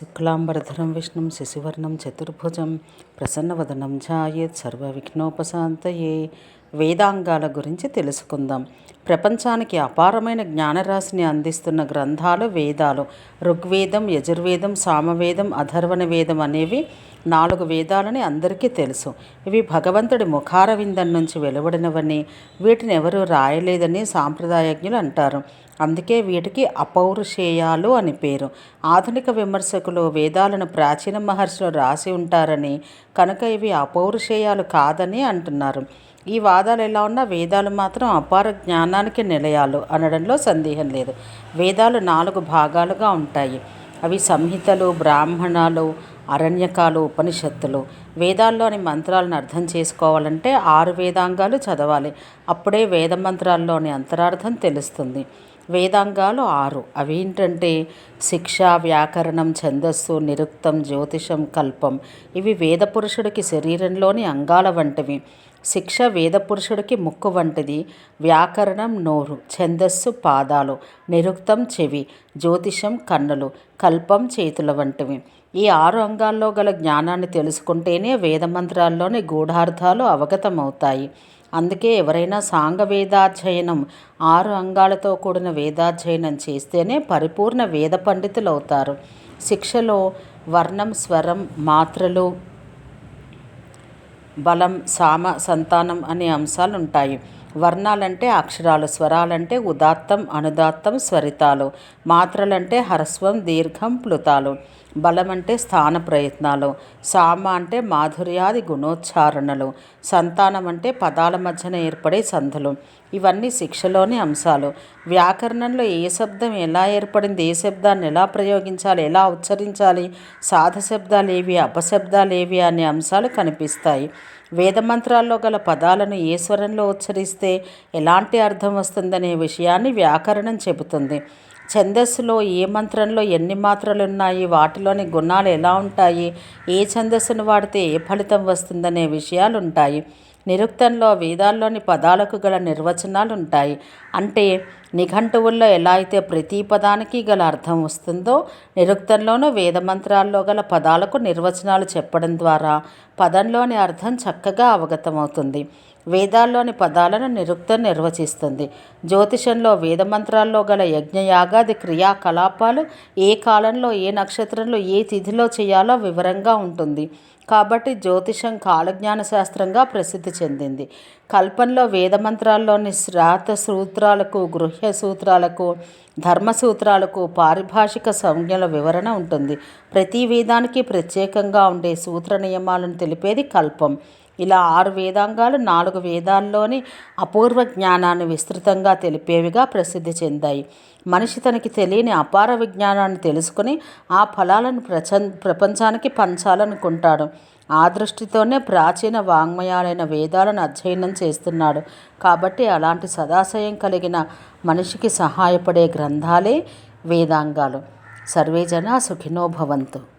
శుక్లాంబరధరం విష్ణుం శశివర్ణం చతుర్భుజం ప్రసన్నవదనం ఝాయేత్ సర్వవిఘ్నోపశాంతయే. వేదాంగాల గురించి తెలుసుకుందాం. ప్రపంచానికి అపారమైన జ్ఞానరాశిని అందిస్తున్న గ్రంథాలు వేదాలు. ఋగ్వేదం యజుర్వేదం సామవేదం అధర్వణ వేదం అనేవి నాలుగు వేదాలని అందరికీ తెలుసు. ఇవి భగవంతుడి ముఖారవిందం నుంచి వెలువడినవని వీటిని ఎవరూ రాయలేదని సాంప్రదాయజ్ఞులు అంటారు. అందుకే వీటికి అపౌరుషేయాలు అని పేరు. ఆధునిక విమర్శకులు వేదాలను ప్రాచీన మహర్షులు రాసి ఉంటారని కనుక ఇవి అపౌరుషేయాలు కాదని అంటున్నారు. ఈ వాదాలు ఎలా ఉన్నా వేదాలు మాత్రం అపార జ్ఞానానికి నిలయాలు అనడంలో సందేహం లేదు. వేదాలు నాలుగు భాగాలుగా ఉంటాయి. అవి సంహితలు బ్రాహ్మణాలు అరణ్యకాలు ఉపనిషత్తులు. వేదాల్లోని మంత్రాలను అర్థం చేసుకోవాలంటే ఆరు వేదాంగాలు చదవాలి. అప్పుడే వేద మంత్రాల్లోని అంతరార్థం తెలుస్తుంది. వేదాంగాలు ఆరు. అవేంటంటే శిక్ష వ్యాకరణం ఛందస్సు నిరుక్తం జ్యోతిషం కల్పం. ఇవి వేద పురుషుడికి శరీరంలోని అంగాల వంటివి. శిక్ష వేద పురుషుడికి ముక్కు వంటిది. వ్యాకరణం నోరు ఛందస్సు పాదాలు నిరుక్తం చెవి జ్యోతిషం కన్నులు కల్పం చేతుల వంటివి. ఈ ఆరు అంగాల్లో గల జ్ఞానాన్ని తెలుసుకుంటేనే వేదమంత్రాల్లోని గూఢార్థాలు అవగతమవుతాయి. అందుకే ఎవరైనా సాంగ వేదాధ్యయనం ఆరు అంగాలతో కూడిన వేదాధ్యయనం చేస్తేనే పరిపూర్ణ వేద పండితులు అవుతారు శిక్షలో వర్ణం స్వరం మాత్రలు బలం సామ సంతానం అనే అంశాలు ఉంటాయి వర్ణాలంటే అక్షరాలు స్వరాలంటే ఉదాత్తం అనుదాత్తం స్వరితాలు మాత్రలంటే హరస్వం దీర్ఘం ప్లుతాలు. బలం అంటే స్థాన ప్రయత్నాలు సామ అంటే మాధుర్యాది గుణోచ్చారణలు సంతానం అంటే పదాల మధ్యన ఏర్పడే సంధులు. ఇవన్నీ శిక్షలోని అంశాలు. వ్యాకరణంలో ఏ శబ్దం ఎలా ఏర్పడింది ఏ శబ్దాన్ని ఎలా ప్రయోగించాలి ఎలా ఉచ్చరించాలి సాధ శబ్దాలు ఏవి అపశబ్దాలు ఏవి అనే అంశాలు కనిపిస్తాయి. వేదమంత్రాల్లో గల పదాలను ఏ స్వరంలో ఉచ్చరిస్తే ఎలాంటి అర్థం వస్తుందనే విషయాన్ని వ్యాకరణం చెబుతుంది. ఛందస్సులో ఏ మంత్రంలో ఎన్ని మాత్రలు ఉన్నాయి వాటిలోని గుణాలు ఎలా ఉంటాయి? ఏ ఛందస్సును వాడితే ఏ ఫలితం వస్తుందనే విషయాలు ఉంటాయి నిరుక్తంలో వేదాల్లోని పదాలకు గల నిర్వచనాలు ఉంటాయి అంటే నిఘంటువుల్లో ఎలా అయితే ప్రతి పదానికి గల అర్థం వస్తుందో నిరుక్తంలోనూ వేదమంత్రాల్లో గల పదాలకు నిర్వచనాలు చెప్పడం ద్వారా పదంలోని అర్థం చక్కగా అవగతమవుతుంది. వేదాల్లోని పదాలను నిరుక్తం నిర్వచిస్తుంది. జ్యోతిషంలో వేదమంత్రాల్లో గల యజ్ఞయాగాది క్రియాకలాపాలు ఏ కాలంలో ఏ నక్షత్రంలో ఏ తిథిలో చేయాలో వివరంగా ఉంటుంది. కాబట్టి జ్యోతిషం కాలజ్ఞాన శాస్త్రంగా ప్రసిద్ధి చెందింది. కల్పంలో వేదమంత్రాల్లోని శ్రాత సూత్రాలకు గృహ్య సూత్రాలకు ధర్మ సూత్రాలకు పారిభాషిక సంజ్ఞల వివరణ ఉంటుంది. ప్రతి వేదానికి ప్రత్యేకంగా ఉండే సూత్ర నియమాలను తెలిపేది కల్పం. ఇలా ఆరు వేదాంగాలు నాలుగు వేదాల్లోని అపూర్వ జ్ఞానాన్ని విస్తృతంగా తెలిపేవిగా ప్రసిద్ధి చెందాయి. మనిషి తనకి తెలియని అపార విజ్ఞానాన్ని తెలుసుకుని ఆ ఫలాలను ప్రచ ప్రపంచానికి పంచాలనుకుంటాడు. ఆ దృష్టితోనే ప్రాచీన వాంగ్మయాలైన వేదాలను అధ్యయనం చేస్తున్నాడు. కాబట్టి అలాంటి సదాశయం కలిగిన మనిషికి సహాయపడే గ్రంథాలే వేదాంగాలు. సర్వేజన సుఖినో భవంతు.